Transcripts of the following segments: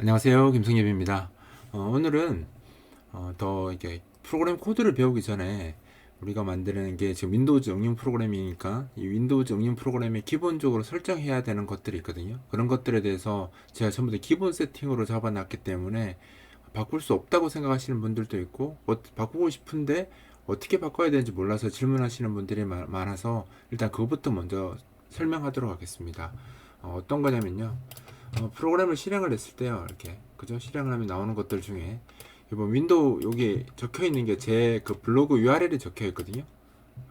안녕하세요. 김성엽입니다. 어, 오늘은 어, 더 이게 프로그램 코드를 배우기 전에 우리가 만드는 게 지금 윈도우즈 응용 프로그램이니까 이 윈도우즈 응용 프로그램에 기본적으로 설정해야 되는 것들이 있거든요. 그런 것들에 대해서 제가 전부 다 기본 세팅으로 잡아놨기 때문에 바꿀 수 없다고 생각하시는 분들도 있고 어, 바꾸고 싶은데 어떻게 바꿔야 되는지 몰라서 질문하시는 분들이 마- 많아서 일단 그것부터 먼저 설명하도록 하겠습니다. 어, 떤 거냐면요. 어, 프로그램을 실행을 했을 때요, 이렇게 그죠? 실행을 하면 나오는 것들 중에 이번 윈도우 여기 적혀 있는 게 제 그 블로그 URL이 적혀 있거든요.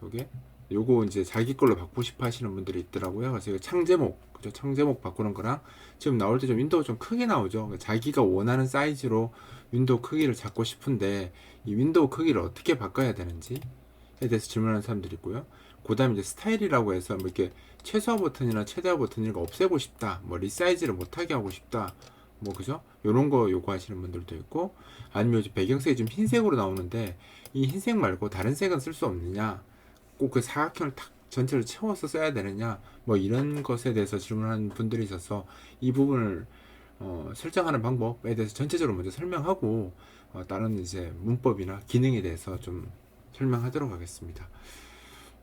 요게 요거 이제 자기 걸로 바꾸고 싶어 하시는 분들이 있더라고요. 그래서 이거 창제목, 그죠? 창 제목 바꾸는 거랑 지금 나올 때 좀 윈도우 좀 크게 나오죠. 그러니까 자기가 원하는 사이즈로 윈도우 크기를 잡고 싶은데 이 윈도우 크기를 어떻게 바꿔야 되는지에 대해서 질문하는 사람들이 있고요. 그다음에 이제 스타일이라고 해서 뭐 이렇게 최소화 버튼이나 최대화 버튼 이런 거 없애고 싶다. 뭐 리사이즈를 못하게 하고 싶다. 뭐 그죠? 요런 거 요구하시는 분들도 있고 아니면 요즘 배경색이 좀 흰색으로 나오는데 이 흰색 말고 다른 색은 쓸 수 없느냐? 꼭 그 사각형을 탁 전체를 채워서 써야 되느냐? 뭐 이런 것에 대해서 질문하는 분들이 있어서 이 부분을 어, 설정하는 방법에 대해서 전체적으로 먼저 설명하고 어, 다른 이제 문법이나 기능에 대해서 좀 설명하도록 하겠습니다.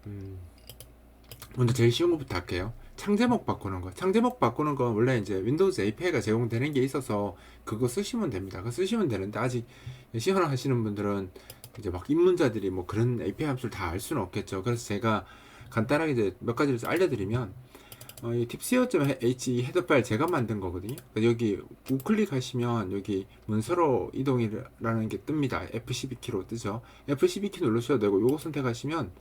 음, 먼저 제일 쉬운 것부터 할게요. 창제목 바꾸는 거. 창제목 바꾸는 건 원래 이제 윈도우즈 API가 제공되는 게 있어서 그거 쓰시면 됩니다. 그거 쓰시면 되는데 아직 시연하시는 분들은 이제 막 입문자들이 뭐 그런 API 함수를 다 알 수는 없겠죠. 그래서 제가 간단하게 이제 몇 가지를 알려드리면 어, 이 tipco.h 헤더 파일 제가 만든 거거든요. 그래서 여기 우클릭 하시면 여기 문서로 이동이라는 게 뜹니다. F12키로 뜨죠. F12키 누르셔도 되고 요거 선택하시면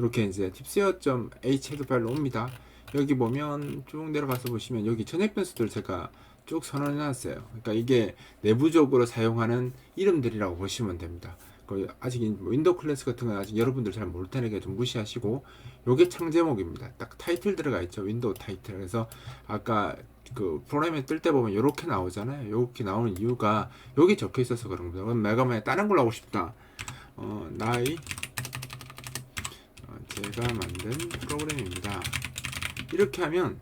이렇게 이제 tipco.h 헤더 파일로 옵니다. 여기 보면 쭉 내려가서 보시면 여기 전액 변수들 제가 쭉 선언해 놨어요. 그러니까 이게 내부적으로 사용하는 이름들이라고 보시면 됩니다. 그 아직 인- 뭐 윈도우 클래스 같은 건 아직 여러분들 잘 모를 테니까 좀 무시하시고 요게 창제목입니다. 딱 타이틀 들어가 있죠. 윈도우 타이틀. 그래서 아까 그 프로그램에 뜰 때 보면 요렇게 나오잖아요. 요렇게 나오는 이유가 여기 적혀 있어서 그런 겁니다. 그럼 내가 만약 다른 걸로 하고 싶다. 어, 어, 제가 만든 프로그램입니다. 이렇게 하면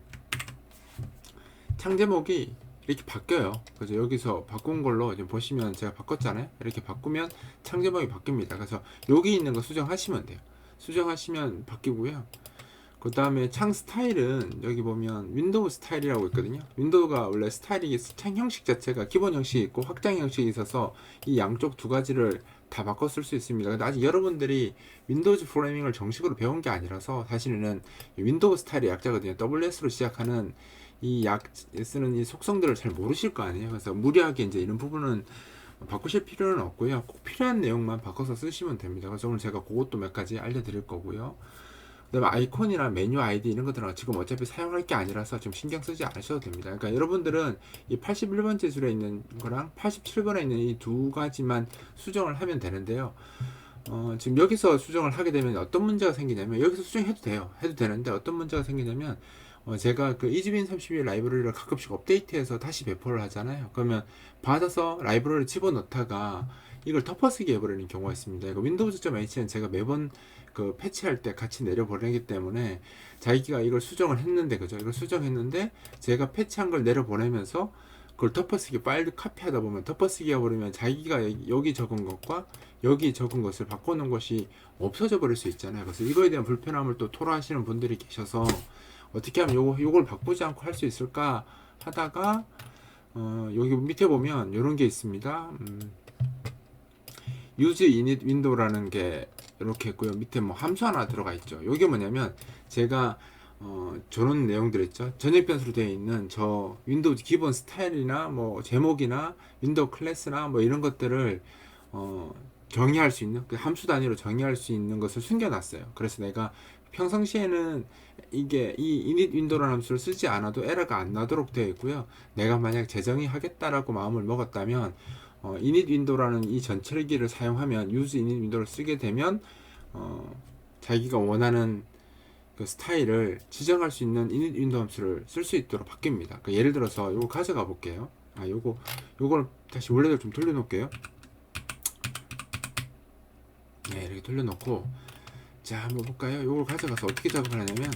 창제목이 이렇게 바뀌어요. 그래서 여기서 바꾼 걸로 지금 보시면 제가 바꿨잖아요. 이렇게 바꾸면 창제목이 바뀝니다. 그래서 여기 있는 거 수정하시면 돼요. 수정하시면 바뀌고요. 그 다음에 창 스타일은 여기 보면 윈도우 스타일이라고 있거든요. 윈도우가 원래 스타일이 창 형식 자체가 기본 형식이 있고 확장 형식이 있어서 이 양쪽 두 가지를 다쓸수 있습니다. 근데 아직 여러분들이 윈도우즈 프로그래밍을 정식으로 배운 게 아니라서 사실은 이 윈도우 스타일의 약자거든요. WS로 시작하는 이 약 쓰는 이 속성들을 잘 모르실 거 아니에요. 그래서 무리하게 이제 이런 부분은 바꾸실 필요는 없고요. 꼭 필요한 내용만 바꿔서 쓰시면 됩니다. 그래서 오늘 제가 그것도 몇 가지 알려드릴 거고요. 그다음에 아이콘이나 메뉴 아이디 이런 것들은 지금 어차피 사용할 게 아니라서 좀 신경 쓰지 않으셔도 됩니다. 그러니까 여러분들은 이 81번째 줄에 있는 거랑 87번에 있는 이 두 가지만 수정을 하면 되는데요. 어, 지금 여기서 수정을 하게 되면 어떤 문제가 생기냐면 여기서 수정해도 돼요. 해도 되는데 어떤 문제가 생기냐면 어, 제가 그 이즈빈 32 라이브러리를 가끔씩 업데이트해서 다시 배포를 하잖아요. 그러면 받아서 라이브러리를 집어넣다가 이걸 덮어쓰기 해버리는 경우가 있습니다. 이거 윈도우즈.h는 제가 매번 그 패치할 때 같이 내려보내기 때문에 자기가 이걸 수정을 했는데 그죠? 이걸 수정했는데 제가 패치한 걸 내려보내면서 그걸 덮어쓰기 파일 카피하다 보면 덮어쓰기 해버리면 자기가 여기- 적은 것과 여기 적은 것을 바꿔놓은 것이 없어져 버릴 수 있잖아요. 그래서 이거에 대한 불편함을 또 토로하시는 분들이 계셔서 어떻게 하면 요거 요걸 바꾸지 않고 할 수 있을까 하다가 어, 여기 밑에 보면 이런 게 있습니다. 음, use init window라는 게 이렇게 있고요. 밑에 뭐 함수 하나 들어가 있죠. 이게 뭐냐면 제가 어, 저런 내용들 있죠. 전액 변수로 되어 있는 저 윈도우 기본 스타일이나 뭐 제목이나 윈도우 클래스나 뭐 이런 것들을 어, 정의할 수 있는 그 함수 단위로 정의할 수 있는 것을 숨겨놨어요. 그래서 내가 평상시에는 이게 이 init 윈도우라는 함수를 쓰지 않아도 에러가 안 나도록 되어 있고요. 내가 만약 재정의 하겠다라고 마음을 먹었다면 어, init 윈도우라는 이 전철기를 사용하면 use init 윈도우를 쓰게 되면 어, 자기가 원하는 그 스타일을 지정할 수 있는 윈도우 함수를 쓸 수 있도록 바뀝니다. 그 예를 들어서 이거 가져가 볼게요. 아, 요거 요걸 다시 원래대로 좀 돌려놓을게요. 네, 이렇게 돌려놓고 자 한번 볼까요? 요걸 가져가서 어떻게 작업을 하냐면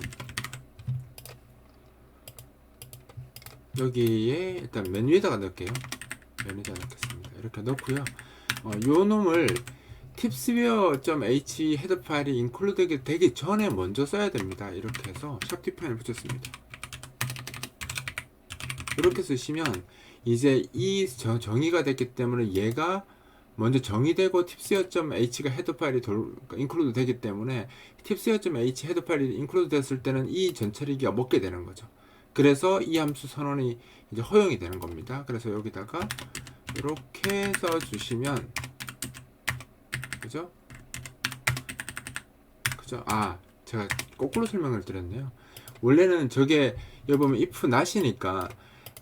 여기에 일단 메뉴에다가 넣을게요. 연이다 넣겠습니다. 이렇게 넣고요. 어, 요 놈을 tipsware.h 헤더 파일이 인클루드 되기 전에 먼저 써야 됩니다. 이렇게 해서 샵디파인을 붙였습니다. 이렇게 쓰시면 이제 이 저- 정의가 됐기 때문에 얘가 먼저 정의되고 tipsware.h가 헤더 파일이 돌, 인클루드 되기 때문에 tipsware.h 헤더 파일이 인클루드 됐을 때는 이 전처리기가 먹게 되는 거죠. 그래서 이 함수 선언이 이제 허용이 되는 겁니다. 그래서 여기다가 이렇게 써 주시면 그죠? 그죠? 아, 제가 거꾸로 설명을 드렸네요. 원래는 저게 여기 보면 if not이니까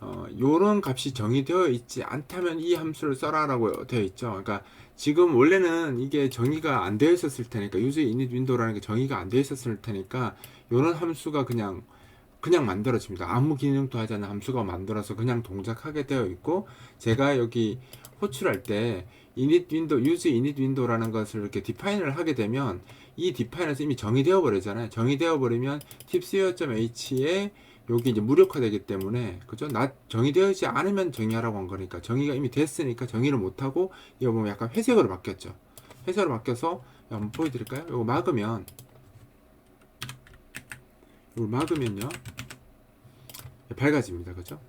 어, 요런 값이 정의되어 있지 않다면 이 함수를 써라라고 되어 있죠. 그러니까 지금 원래는 이게 정의가 안 되어 있었을 테니까 user init window라는 게 정의가 안 되어 있었을 테니까 요런 함수가 그냥 그냥 만들어집니다. 아무 기능도 하지 않는 함수가 만들어서 그냥 동작하게 되어 있고 제가 여기 호출할 때 init window, use init window라는 것을 이렇게 디파인을 하게 되면 이 디파인에서 이미 정의되어 버리잖아요. 정의되어 버리면 tipseo.h에 여기 이제 무력화되기 때문에 그죠? 나 정의되어 있지 않으면 정의하라고 한 거니까 정의가 이미 됐으니까 정의를 못 하고 이거 보면 약간 회색으로 바뀌었죠. 회색으로 바뀌어서 한번 보여드릴까요? 이거 막으면 이걸 막으면요 밝아집니다. 그죠?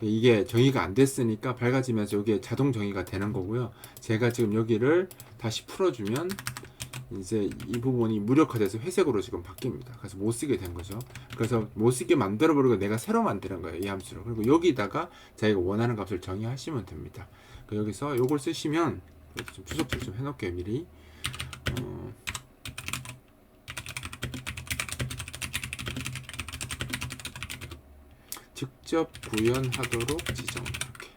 이게 정의가 안 됐으니까 밝아지면서 이게 자동 정의가 되는 거고요. 제가 지금 여기를 다시 풀어주면 이제 이 부분이 무력화돼서 회색으로 지금 바뀝니다. 그래서 못 쓰게 된 거죠. 그래서 못 쓰게 만들어 버리고 내가 새로 만드는 거예요. 이 함수를. 그리고 여기다가 자기가 원하는 값을 정의하시면 됩니다. 그 여기서 요걸 쓰시면 좀 추적질 좀 해놓을게요. 미리. 어, 직접 구현하도록 지정 이렇게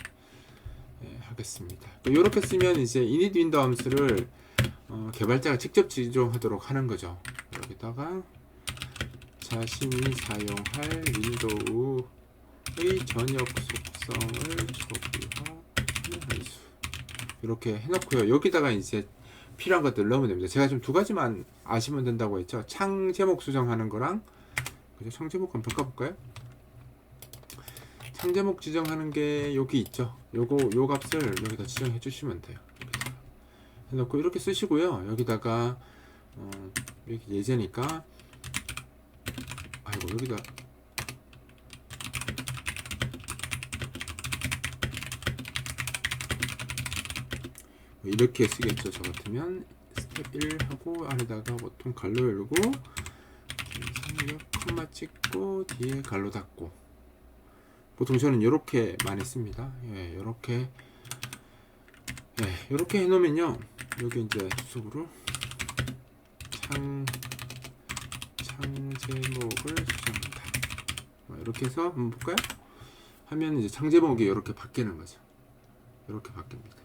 예, 하겠습니다. 이렇게 쓰면 이제 init 윈도우 함수를 어, 개발자가 직접 지정하도록 하는 거죠. 여기다가 자신이 사용할 윈도우의 전역 속성을 초기화할 수 이렇게 해놓고요. 여기다가 이제 필요한 것들 넣으면 됩니다. 제가 지금 두 가지만 아시면 된다고 했죠. 창 제목 수정하는 거랑? 창 제목 한번 바꿔볼까요? 창 제목 지정하는 게 여기 있죠. 요거 요 값을 여기다 지정해 주시면 돼요. 해놓고 이렇게 쓰시고요. 여기다가 어, 여기 예제니까 아이고 여기다 이렇게 쓰겠죠. 저 같으면 스텝 1 하고 안에다가 보통 갈로 열고 상력 콤마 찍고 뒤에 갈로 닫고 보통 저는 이렇게 많이 씁니다. 예, 이렇게 예, 이렇게 해놓으면요. 여기 이제 수습으로 창, 창 제목을 수정한다. 뭐 이렇게 해서 한번 볼까요? 하면 이제 창 제목이 이렇게 바뀌는 거죠. 이렇게 바뀝니다.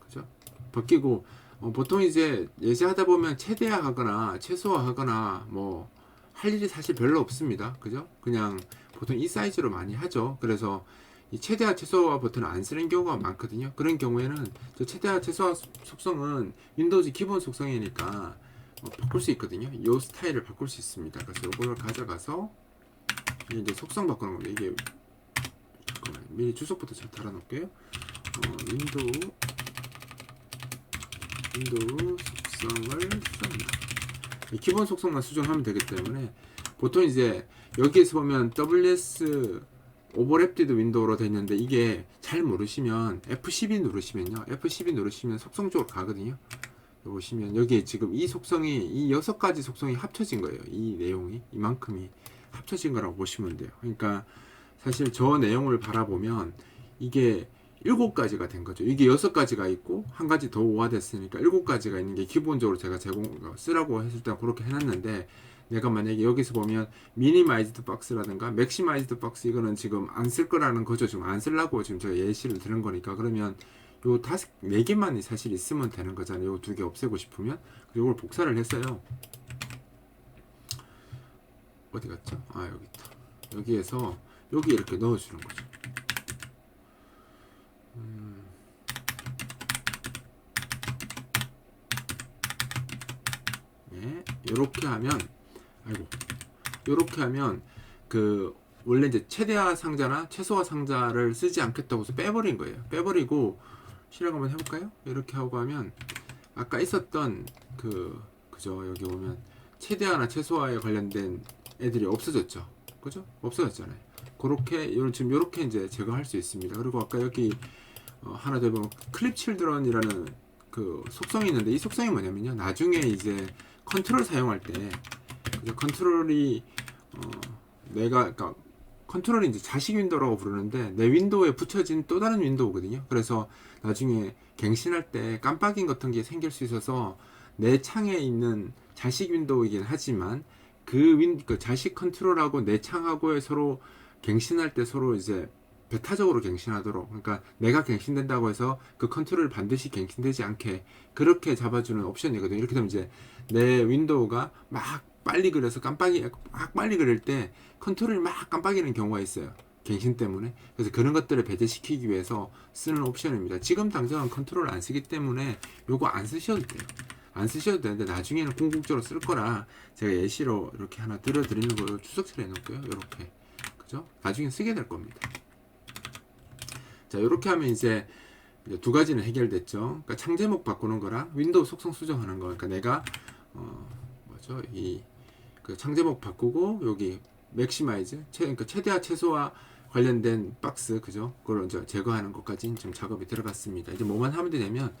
그죠? 바뀌고 어, 보통 이제 예제하다 보면 최대화하거나 최소화하거나 뭐 할 일이 사실 별로 없습니다. 그죠? 그냥 보통 이 사이즈로 많이 하죠. 그래서 이 최대화 최소화 버튼을 안 쓰는 경우가 많거든요. 그런 경우에는 저 최대화 최소화 속성은 윈도우즈 기본 속성이니까 어, 바꿀 수 있거든요. 이 스타일을 바꿀 수 있습니다. 그래서 이걸 가져가서 이제 속성 바꾸는 겁니다. 이게 잠깐만요. 미리 주소부터 잘 달아놓을게요. 어, 윈도우 윈도우 속성을. 이 기본 속성만 수정하면 되기 때문에 보통 이제 여기에서 보면 WS 오버랩디드 윈도우로 되어 있는데 이게 잘 모르시면 F12 누르시면요. F12 누르시면 속성 쪽으로 가거든요. 보시면 여기에 지금 이 속성이 이 여섯 가지 속성이 합쳐진 거예요. 이 내용이 이만큼이 합쳐진 거라고 보시면 돼요. 그러니까 사실 저 내용을 바라보면 이게 일곱 가지가 된 거죠. 이게 여섯 가지가 있고 한 가지 더 오화됐으니까 일곱 가지가 있는 게 기본적으로 제가 제공 쓰라고 했을 때 그렇게 해놨는데 내가 만약에 여기서 보면 미니마이즈드 박스라든가 맥시마이즈드 박스 이거는 지금 안 쓸 거라는 거죠. 지금 안 쓰려고 지금 제가 예시를 드는 거니까 그러면 요 다섯 네 개만이 사실 있으면 되는 거잖아요. 요 두 개 없애고 싶으면 이걸 복사를 했어요. 어디 갔죠? 아 여기 있다. 여기에서 여기 이렇게 넣어주는 거죠. 음. 네, 이렇게 하면 아이고 이렇게 하면 그 원래 이제 최대화 상자나 최소화 상자를 쓰지 않겠다고 해서 빼버린 거예요. 빼버리고 실행 한번 해볼까요? 이렇게 하고 하면 아까 있었던 그 그죠 여기 보면 최대화나 최소화에 관련된 애들이 없어졌죠. 그죠? 없어졌잖아요. 그렇게 요- 지금 이렇게 이제 제거할 수 있습니다. 그리고 아까 여기 어, 하나 더 보면 클립 칠드런이라는 그 속성이 있는데 이 속성이 뭐냐면요. 나중에 이제 컨트롤 사용할 때 그죠? 컨트롤이 어, 내가 그러니까 컨트롤이 이제 자식 윈도우라고 부르는데 내 윈도우에 붙여진 또 다른 윈도우거든요. 그래서 나중에 갱신할 때 깜빡임 같은 게 생길 수 있어서 내 창에 있는 자식 윈도우이긴 하지만 그 윈, 그 자식 컨트롤하고 내 창하고의 서로 갱신할 때 서로 이제 배타적으로 갱신하도록 그러니까 내가 갱신된다고 해서 그 컨트롤이 반드시 갱신되지 않게 그렇게 잡아주는 옵션이거든요. 이렇게 되면 이제 내 윈도우가 막 빨리 그려서 깜빡이 막 빨리 그릴 때 컨트롤이 막 깜빡이는 경우가 있어요. 갱신 때문에. 그래서 그런 것들을 배제시키기 위해서 쓰는 옵션입니다. 지금 당장은 컨트롤 안 쓰기 때문에 요거 안 쓰셔도 돼요. 안 쓰셔도 되는데 나중에는 궁극적으로 쓸 거라 제가 예시로 이렇게 하나 들어드리는 걸 추석처럼 해놓을게요. 이렇게. 그죠? 나중에 쓰게 될 겁니다. 자, 이렇게 하면 이제 두 가지는 해결됐죠. 그러니까 창 제목 바꾸는 거랑 윈도우 속성 수정하는 거. 그러니까 내가 어 뭐죠? 이 그 창제목 바꾸고 여기 맥시마이즈 최 그러니까 최대화 최소화 관련된 박스 그죠? 그걸 이제 제거하는 것까지 지금 작업이 들어갔습니다. 이제 뭐만 하면 되냐면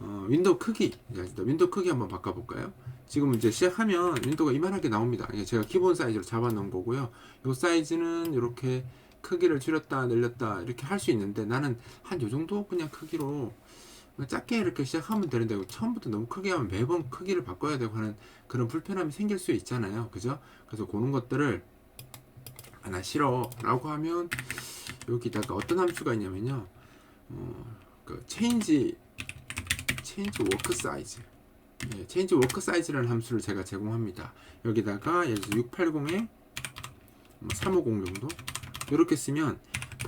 어, 윈도우 크기 윈도우 크기 한번 바꿔볼까요? 지금 이제 시작하면 윈도우가 이만하게 나옵니다. 제가 기본 사이즈로 잡아놓은 거고요. 이 사이즈는 이렇게 크기를 줄였다 늘렸다 이렇게 할 수 있는데 나는 한 요 정도 그냥 크기로 작게 이렇게 시작하면 되는데 처음부터 너무 크게 하면 매번 크기를 바꿔야 되고 하는 그런 불편함이 생길 수 있잖아요. 그죠? 그래서 그런 것들을 아, 나 싫어 라고 하면 여기다가 어떤 함수가 있냐면요. 어, 그 체인지 체인지 워크 사이즈 예, 체인지 워크 사이즈라는 함수를 제가 제공합니다. 여기다가 예를 들어 680에 350 정도 이렇게 쓰면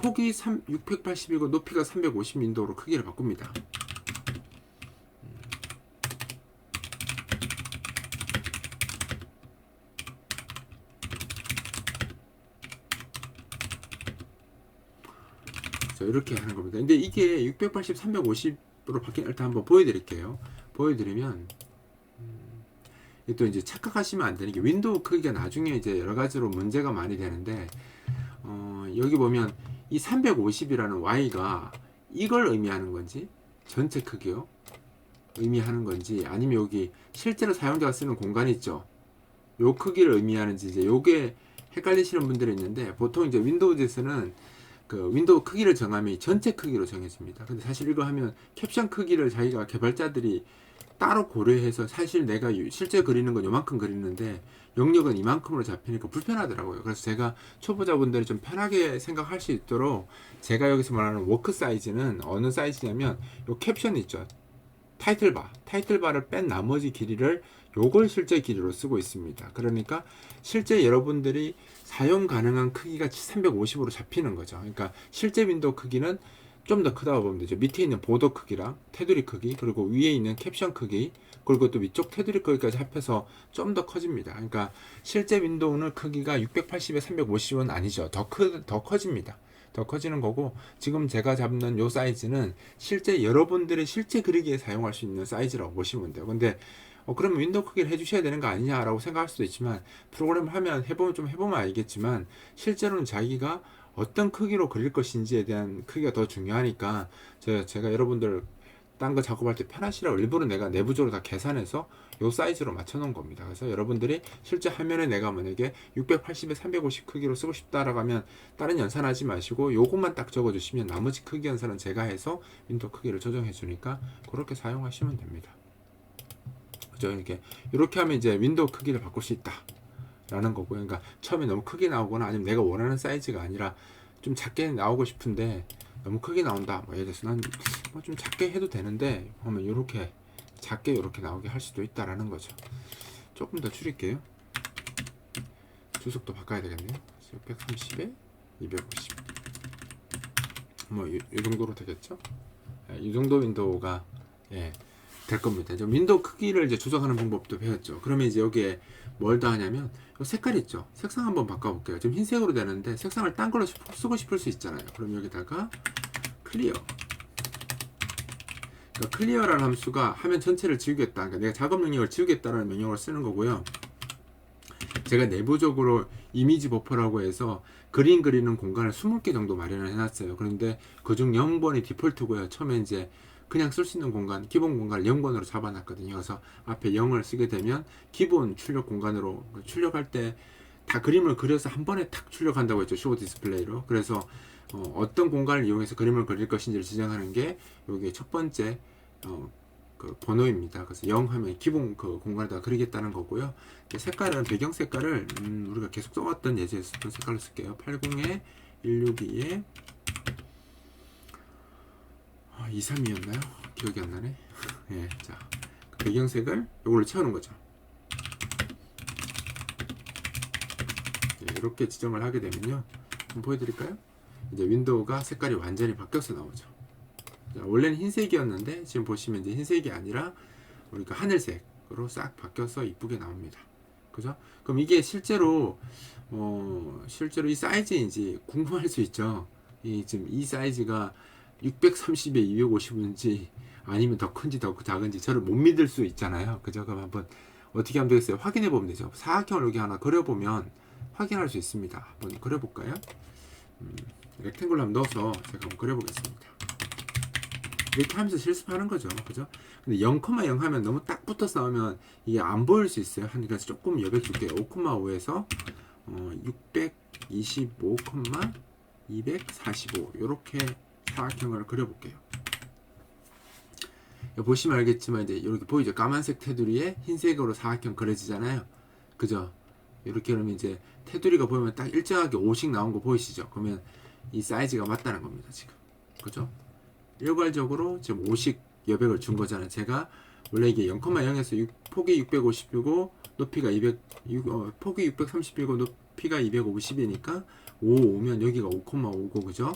폭이 3, 680이고 높이가 350 윈도우로 크기를 바꿉니다. 이렇게 하는 겁니다. 근데 이게 680, 350으로 바뀐 일단 한번 보여드릴게요. 보여드리면 음, 또 이제 착각하시면 안 되는 게 윈도우 크기가 나중에 이제 여러 가지로 문제가 많이 되는데 어, 여기 보면 이 350이라는 y가 이걸 의미하는 건지 전체 크기요 의미하는 건지 아니면 여기 실제로 사용자가 쓰는 공간 있죠 요 크기를 의미하는지 이제 요게 헷갈리시는 분들이 있는데 보통 이제 윈도우즈에서는 그 윈도우 크기를 정하면 이 전체 크기로 정해집니다. 근데 사실 이거 하면 캡션 크기를 자기가 개발자들이 따로 고려해서 사실 내가 유- 실제 그리는 건 요만큼 그리는데 영역은 이만큼으로 잡히니까 불편하더라고요. 그래서 제가 초보자분들이 좀 편하게 생각할 수 있도록 제가 여기서 말하는 워크 사이즈는 어느 사이즈냐면 요 캡션 있죠. 타이틀바, 타이틀바를 뺀 나머지 길이를 요걸 실제 길이로 쓰고 있습니다. 그러니까 실제 여러분들이 사용 가능한 크기가 350으로 잡히는 거죠. 그러니까 실제 윈도우 크기는 좀 더 크다고 보면 되죠. 밑에 있는 보더 크기랑 테두리 크기, 그리고 위에 있는 캡션 크기, 그리고 또 위쪽 테두리 크기까지 합해서 좀 더 커집니다. 그러니까 실제 윈도우는 크기가 680에 350은 아니죠. 더 크, 더 커집니다. 더 커지는 거고 지금 제가 잡는 요 사이즈는 실제 여러분들의 실제 그리기에 사용할 수 있는 사이즈라고 보시면 돼요. 근데 어, 그러면 윈도우 크기를 해주셔야 되는 거 아니냐라고 생각할 수도 있지만 프로그램을 하면 해보면 좀 해보면 알겠지만 실제로는 자기가 어떤 크기로 그릴 것인지에 대한 크기가 더 중요하니까 제가 여러분들 딴 거 작업할 때 편하시라고 일부러 내가 내부적으로 다 계산해서 요 사이즈로 맞춰 놓은 겁니다. 그래서 여러분들이 실제 화면에 내가 만약에 680에 350 크기로 쓰고 싶다라고 하면 다른 연산하지 마시고 요것만 딱 적어 주시면 나머지 크기 연산은 제가 해서 윈도우 크기를 조정해 주니까 그렇게 사용하시면 됩니다. 그죠? 이렇게 이렇게 하면 이제 윈도우 크기를 바꿀 수 있다. 라는 거고요. 그러니까 처음에 너무 크게 나오거나 아니면 내가 원하는 사이즈가 아니라 좀 작게 나오고 싶은데 너무 크게 나온다. 뭐 예를 들어서 난뭐좀 작게 해도 되는데 하면 이렇게 작게 이렇게 나오게 할 수도 있다라는 거죠. 조금 더 줄일게요. 주석도 바꿔야 되겠네요. 630에 250. 뭐이 정도로 되겠죠? 예, 이 정도 윈도우가 예, 될 겁니다. 이제 윈도우 크기를 이제 조정하는 방법도 배웠죠. 그러면 이제 여기에 뭘 더 하냐면 요 색깔 있죠. 색상 한번 바꿔볼게요. 지금 흰색으로 되는데 색상을 딴 걸로 쓰고 싶을 수 있잖아요. 그럼 여기다가 클리어. 그러니까 클리어라는 함수가 화면 전체를 지우겠다. 그러니까 내가 작업 명령을 지우겠다라는 명령을 쓰는 거고요. 제가 내부적으로 이미지 버퍼라고 해서 그림 그리는 공간을 20개 정도 마련을 해놨어요. 그런데 그중 0번이 디폴트고요. 처음에 이제 그냥 쓸 수 있는 공간, 기본 공간을 0번으로 잡아놨거든요. 그래서 앞에 0을 쓰게 되면 기본 출력 공간으로 출력할 때 다 그림을 그려서 한 번에 탁 출력한다고 했죠. 쇼 디스플레이로. 그래서 어, 떤 공간을 이용해서 그림을 그릴 것인지를 지정하는 게 여기 첫 번째 어, 그 번호입니다. 그래서 0 하면 기본 그 공간에다 그리겠다는 거고요. 색깔은 배경 색깔을 음, 우리가 계속 써왔던 예제에 썼던 색깔로 쓸게요. 80에 162에 아, 23이었나요? 기억이 안 나네. 예, 자그 배경색을 이걸로 채우는 거죠. 예, 이렇게 지정을 하게 되면요. 한번 보여드릴까요? 이제 윈도우가 색깔이 완전히 바뀌어서 나오죠. 자, 원래는 흰색이었는데 지금 보시면 이제 흰색이 아니라 우리가 하늘색으로 싹 바뀌어서 이쁘게 나옵니다. 그죠? 그럼 이게 실제로 어 실제로 이 사이즈인지 궁금할 수 있죠. 이 지금 이 사이즈가 630에 250인지 아니면 더 큰지 더 작은지 저를 못 믿을 수 있잖아요. 그죠? 그럼 한번 어떻게 하면 되겠어요? 확인해 보면 되죠. 사각형을 여기 하나 그려보면 확인할 수 있습니다. 한번 그려볼까요? 음, 렉탱글로 한번 넣어서 제가 한번 그려보겠습니다. 이렇게 하면서 실습하는 거죠. 그죠? 근데 0,0 하면 너무 딱 붙어서 나오면 이게 안 보일 수 있어요. 하니까 조금 여백 줄게요. 5,5에서 어, 625,245 이렇게 사각형을 그려볼게요. 보시면 알겠지만 이제 이렇게 보이죠? 까만색 테두리에 흰색으로 사각형 그려지잖아요. 그죠? 이렇게 그러면 이제 테두리가 보면 딱 일정하게 5씩 나온 거 보이시죠? 그러면 이 사이즈가 맞다는 겁니다. 지금. 그죠? 일괄적으로 지금 50 여백을 준 거잖아요. 제가 원래 이게 0,0에서 6, 폭이 650이고 높이가 200, 6, 어, 폭이 630이고 높이가 250이니까 5 오면 여기가 5,5고 그죠?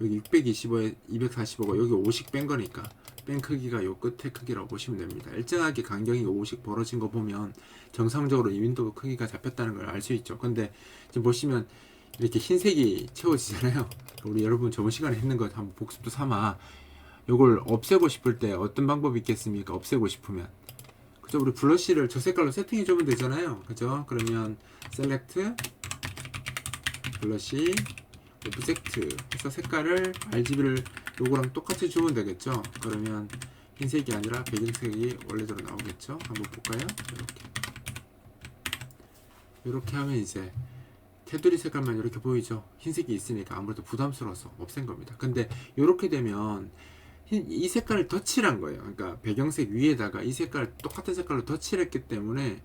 여기 625에 245가 여기 50 뺀 거니까 뺀 크기가 요 끝의 크기라고 보시면 됩니다. 일정하게 간격이 50 벌어진 거 보면 정상적으로 이 윈도우 크기가 잡혔다는 걸 알 수 있죠. 근데 지금 보시면 이렇게 흰색이 채워지잖아요. 우리 여러분 저번 시간에 했는 거 한번 복습도 삼아 요걸 없애고 싶을 때 어떤 방법이 있겠습니까? 없애고 싶으면 그죠? 우리 블러쉬를 저 색깔로 세팅해 주면 되잖아요. 그죠? 그러면 셀렉트 블러쉬 오브젝트 해서 색깔을 RGB를 요거랑 똑같이 주면 되겠죠? 그러면 흰색이 아니라 배경색이 원래대로 나오겠죠? 한번 볼까요? 이렇게 이렇게 하면 이제 테두리 색깔만 이렇게 보이죠? 흰색이 있으니까 아무래도 부담스러워서 없앤 겁니다. 근데 이렇게 되면 흰, 이 색깔을 덧칠한 거예요. 그러니까 배경색 위에다가 이 색깔 똑같은 색깔로 덧칠했기 때문에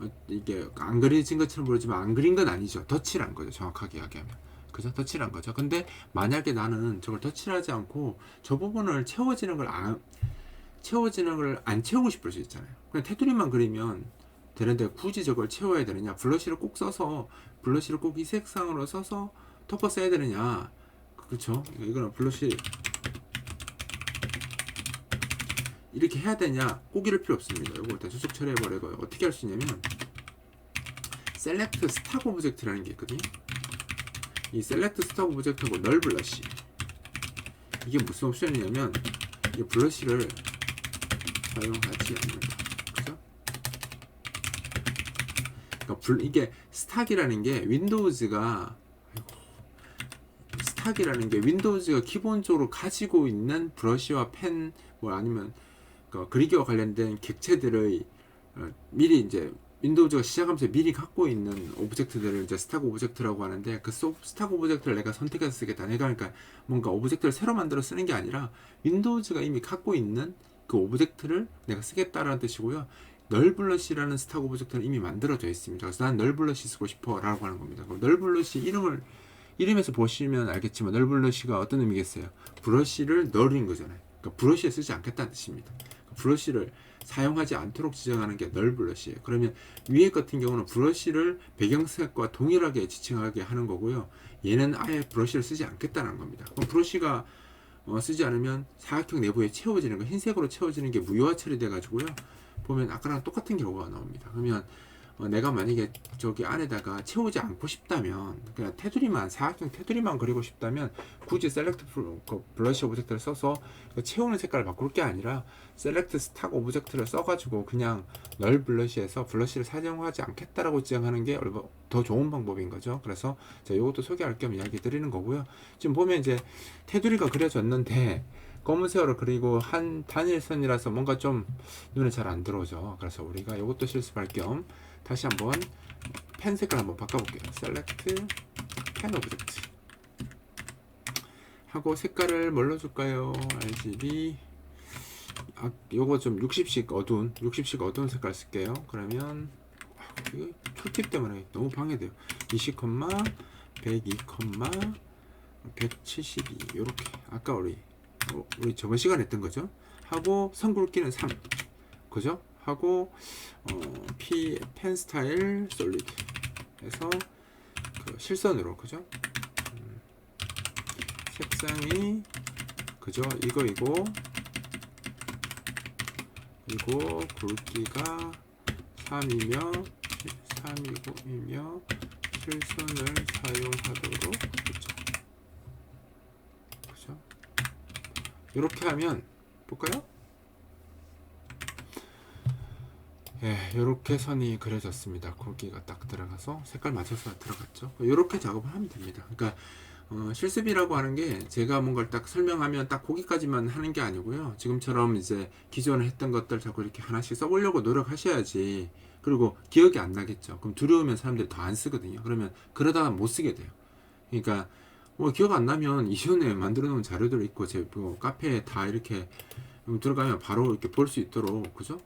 어, 이게 안 그려진 것처럼 보이지만 안 그린 건 아니죠. 덧칠한 거죠. 정확하게 이야기하면. 그죠? 덧칠한 거죠. 근데 만약에 나는 저걸 덧칠하지 않고 저 부분을 채워지는 걸 안, 채워지는 걸 안 채우고 싶을 수 있잖아요. 그냥 테두리만 그리면 되는데 굳이 저걸 채워야 되느냐? 블러쉬를 꼭 써서 블러쉬를 꼭 이 색상으로 써서 덮어 써야 되느냐? 그렇죠? 이거는 블러쉬 이렇게 해야 되냐 꼭 이럴 필요 없습니다 이거 일단 수축 처리해 버리고요 어떻게 할 수 있냐면 셀렉트 스탁 오브젝트라는 게 있거든요 이 셀렉트 스탁 오브젝트하고 널 블러시 이게 무슨 옵션이냐면 이 블러시를 사용하지 않는다 그죠? 그러니까 불, 이게 스탁이라는 게 윈도우즈가 스탁이라는 게 윈도우즈가 기본적으로 가지고 있는 브러쉬와 펜 뭐 아니면 그 그리기와 관련된 객체들의 어, 미리 이제 윈도우즈가 시작하면서 미리 갖고 있는 오브젝트들을 이제 스탁 오브젝트라고 하는데 그 스탁 오브젝트를 내가 선택해서 쓰겠다. 내가 그러니까 뭔가 오브젝트를 새로 만들어 쓰는 게 아니라 윈도우즈가 이미 갖고 있는 그 오브젝트를 내가 쓰겠다라는 뜻이고요. 널블러시라는 스탁 오브젝트는 이미 만들어져 있습니다. 그래서 난 널블러시 쓰고 싶어라고 하는 겁니다. 널블러시 이름을 이름에서 보시면 알겠지만 널블러시가 어떤 의미겠어요? 브러쉬를 널인 거잖아요. 그러니까 브러쉬에 쓰지 않겠다는 뜻입니다. 브러쉬를 사용하지 않도록 지정하는 게 널 브러쉬예요. 그러면 위에 같은 경우는 브러쉬를 배경색과 동일하게 지칭하게 하는 거고요. 얘는 아예 브러쉬를 쓰지 않겠다는 겁니다. 그럼 브러쉬가 어, 쓰지 않으면 사각형 내부에 채워지는 거 흰색으로 채워지는 게 무효화 처리돼 가지고요 보면 아까랑 똑같은 경우가 나옵니다 그러면 어, 내가 만약에 저기 안에다가 채우지 않고 싶다면 그냥 테두리만 사각형 테두리만 그리고 싶다면 굳이 셀렉트 블- 그 블러시 오브젝트를 써서 그 채우는 색깔을 바꿀 게 아니라 셀렉트 스탁 오브젝트를 써가지고 그냥 널 블러시에서 블러시를 사용하지 않겠다라고 지정하는 게 더 좋은 방법인 거죠. 그래서 자 이것도 소개할 겸 이야기 드리는 거고요. 지금 보면 이제 테두리가 그려졌는데 검은색으로 그리고 한 단일선이라서 뭔가 좀 눈에 잘 안 들어오죠. 그래서 우리가 이것도 실습할 겸 다시 한번 펜 색깔 한번 바꿔볼게요. 셀렉트 펜 오브젝트 하고 색깔을 뭘로 줄까요? RGB 아, 요거 좀 60씩 어두운 60씩 어두운 색깔 쓸게요. 그러면 아, 이거 툴팁 때문에 너무 방해돼요. 20, 102, 172 요렇게 아까 우리 어, 우리 저번 시간에 했던 거죠. 하고 선 굵기는 3 그죠? 하고 어, P 펜 스타일 솔리드 해서 그 실선으로 그죠? 음, 색상이 그죠? 이거 이거 그리고 굵기가 3이며 3이며 실선을 사용하도록 그죠? 그죠? 이렇게 하면 볼까요? 예, 이렇게 선이 그려졌습니다. 굵기가 딱 들어가서 색깔 맞춰서 들어갔죠. 이렇게 작업을 하면 됩니다. 그러니까 어, 실습이라고 하는 게 제가 뭔가를 딱 설명하면 딱 거기까지만 하는 게 아니고요. 지금처럼 이제 기존에 했던 것들 자꾸 이렇게 하나씩 써보려고 노력하셔야지. 그리고 기억이 안 나겠죠. 그럼 두려우면 사람들이 더 안 쓰거든요. 그러면 그러다가 못 쓰게 돼요. 그러니까 뭐 기억 안 나면 이전에 만들어 놓은 자료들 있고 제 뭐 카페에 다 이렇게 들어가면 바로 이렇게 볼 수 있도록 그죠?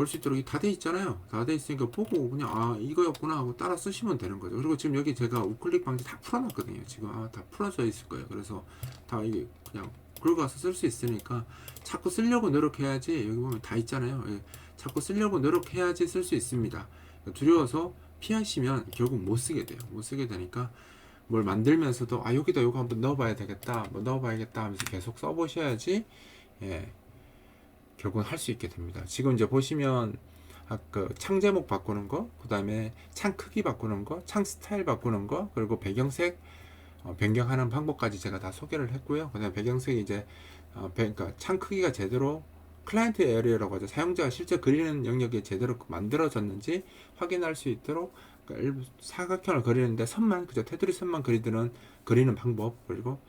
볼 수 있도록 다 돼 있잖아요. 다 돼 있으니까 보고 그냥 아 이거였구나 하고 따라 쓰시면 되는 거죠. 그리고 지금 여기 제가 우클릭 방지 다 풀어놨거든요. 지금 아마 다 풀어져 있을 거예요. 그래서 다 이게 그냥 긁어서 쓸 수 있으니까 자꾸 쓰려고 노력해야지 여기 보면 다 있잖아요. 예, 자꾸 쓰려고 노력해야지 쓸 수 있습니다. 두려워서 피하시면 결국 못 쓰게 돼요. 못 쓰게 되니까 뭘 만들면서도 아 여기다 이거 한번 넣어봐야 되겠다, 뭐 넣어봐야겠다 하면서 계속 써보셔야지 예, 결국은 할 수 있게 됩니다. 지금 이제 보시면 아까 창 제목 바꾸는 거, 그 다음에 창 크기 바꾸는 거, 창 스타일 바꾸는 거, 그리고 배경색 어, 변경하는 방법까지 제가 다 소개를 했고요. 그다음 배경색이 이제 어, 배, 그러니까 창 크기가 제대로 클라이언트 에리어라고 하죠. 사용자가 실제 그리는 영역이 제대로 만들어졌는지 확인할 수 있도록 그러니까 사각형을 그리는데 선만 그저 테두리 선만 그리드는 그리는 방법 그리고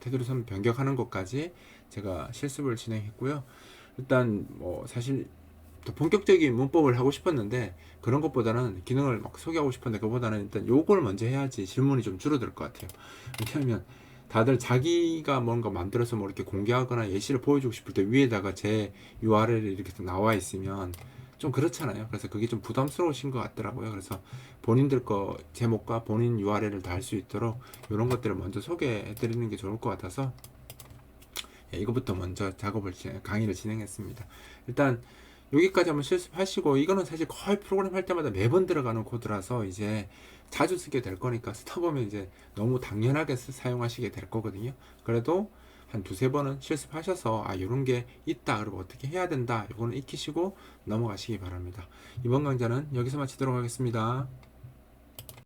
테두리 선 변경하는 것까지 제가 실습을 진행했고요. 일단 뭐 사실 더 본격적인 문법을 하고 싶었는데 그런 것보다는 기능을 막 소개하고 싶었는데 그보다는 일단 요걸 먼저 해야지 질문이 좀 줄어들 것 같아요. 왜냐하면 다들 자기가 뭔가 만들어서 뭐 이렇게 공개하거나 예시를 보여주고 싶을 때 위에다가 제 URL이 이렇게 또 나와 있으면 좀 그렇잖아요. 그래서 그게 좀 부담스러우신 것 같더라고요. 그래서 본인들 거 제목과 본인 URL을 다 할 수 있도록 이런 것들을 먼저 소개해 드리는 게 좋을 것 같아서 예, 이거부터 먼저 작업을 진- 강의를 진행했습니다. 일단 여기까지 한번 실습하시고 이거는 사실 거의 프로그램 할 때마다 매번 들어가는 코드라서 이제 자주 쓰게 될 거니까 쓰다 보면 이제 너무 당연하게 쓰- 사용하시게 될 거거든요. 그래도 한 두세 번은 실습하셔서 아 이런 게 있다 그리고 어떻게 해야 된다 이거는 익히시고 넘어가시기 바랍니다. 이번 강좌는 여기서 마치도록 하겠습니다.